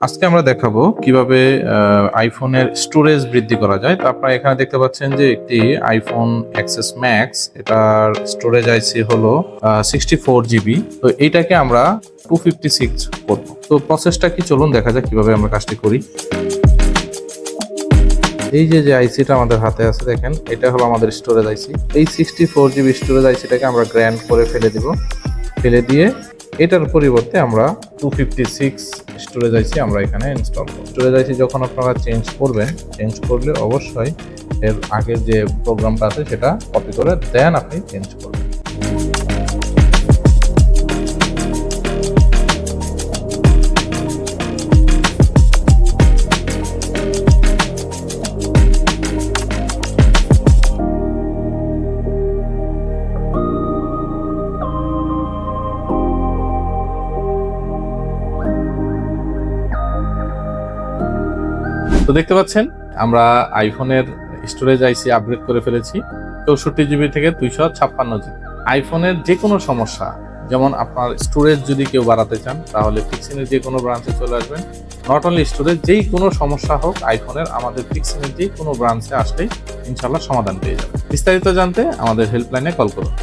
আজকে আমরা দেখাবো কীভাবে আইফোনের স্টোরেজ বৃদ্ধি করা যায়। তো আপনারা এখানে দেখতে পাচ্ছেন যে একটি আইফোন অ্যাক্সেস ম্যাক্স এটার স্টোরেজ আইসি হলো সিক্সটি ফোর জিবি তো এইটাকে আমরা টু ফিফটি সিক্স করব। তো প্রসেসটা কি চলুন দেখা যাক কীভাবে আমরা কাজটি করি। এই যে যে আইসিটা আমাদের হাতে আছে দেখেন, এটা হলো আমাদের স্টোরেজ আইসি এই সিক্সটি ফোর জিবি স্টোরেজ আইসিটাকে আমরা গ্র্যান্ড করে ফেলে দিব। ফেলে দিয়ে এটার পরিবর্তে আমরা two fifty six storage IC আমরা এখানে ইনস্টল করব। স্টোরেজ আইসি যখন আপনারা চেঞ্জ করবেন চেঞ্জ করলে অবশ্যই এর আগের যে প্রোগ্রামটা আছে সেটা কপি করে দেন আপনি চেঞ্জ করবেন। তো দেখতে পাচ্ছেন, আমরা আইফোনের স্টোরেজ আইসি আপগ্রেড করে ফেলেছি। চৌষট্টি জিবি থেকে দুইশো ছাপ্পান্ন জিবি। আইফোনের যে কোনো সমস্যা, যেমন আপনার স্টোরেজ যদি কেউ বাড়াতে চান, তাহলে ফিক্সিনের যে কোনো ব্রাঞ্চে চলে আসবেন। নট অনলি স্টোরেজ যেই কোনো সমস্যা হোক, আইফোনের আমাদের ফিক্সিনের যে কোনো ব্রাঞ্চে আসলেই ইনশাল্লাহ সমাধান পেয়ে যাবে বিস্তারিত জানতে আমাদের হেল্পলাইনে কল করুন।